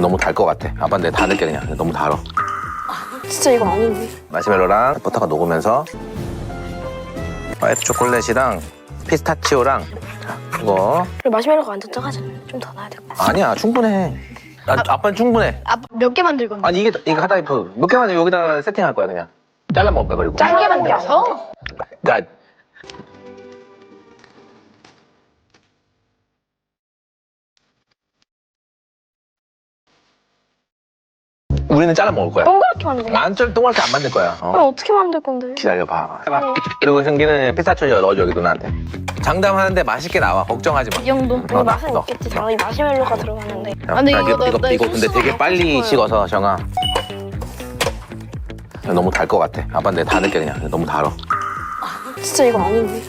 너무 달 것 같아. 아빠 내다 넣게 그냥. 너무 달어. 진짜 이거 아닌데. 마시멜로랑 버터가 녹으면서 화이트 초콜릿이랑 피스타치오랑 자, 이거 그리고 마시멜로가 완전 작아졌네. 좀더 넣어야 될 것 같아. 아니야 충분해. 아, 아빠는 충분해. 아, 몇 개 만들 건데? 아니 이게 이거 하다이프 몇 개만 여기다가 세팅할 거야 그냥. 잘라 먹을 거야 그리고. 짧게 만들어서? 그 우리는 잘라 먹을 거야. 동그랗게 만들 건데? 안 쩔, 동그랗게 안 만들 거야. 어. 그럼 어떻게 만들 건데? 기다려봐. 해봐. 그리고 승기는 피스타치오 넣어줘, 여기 누나한테. 장담하는데 맛있게 나와. 걱정하지 마. 이 정도? 어, 이거 맛은 어. 있겠지. 당연히 마시멜로가 들어가는데. 야, 근데 나 이거 나- 이거, 나 이거 근데 되게 빨리. 식어서, 정아. 너무 달 것 같아. 아빠 내가 다 넣게 그냥. 너무 달어. 진짜 이거 아닌데.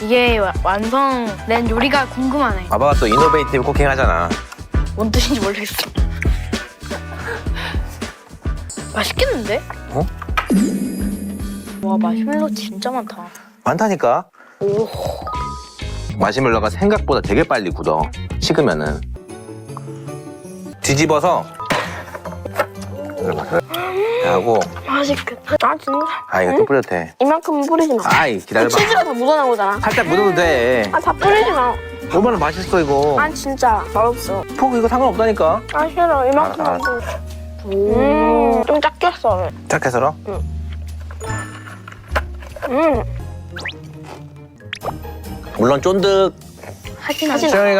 이게 와- 완성된 요리가 궁금하네. 아빠가 또 이노베이티브 쿠킹 하잖아. 뭔 뜻인지 모르겠어. 맛있겠는데? 어? 와 마시멜로 진짜 많다. 많다니까. 마시멜로가 생각보다 되게 빨리 굳어. 식으면은. 뒤집어서. 이렇게 하고. 맛있겠다. 아, 진짜. 아, 이거 또 뿌려도 돼. 이만큼은 뿌리지 마. 아이, 기다려봐. 치즈가 다 묻어나오잖아. 살짝 묻어도 돼. 아, 다 뿌리지 마. 얼마나 맛있어, 이거. 아, 진짜. 맛없어. 포크 이거 상관없다니까. 아, 싫어. 이만큼만 알았어, 뿌려. 음, 좀 작게 썰어. 착해 썰어? 음. 물론 쫀득. 하진 하진 수영이가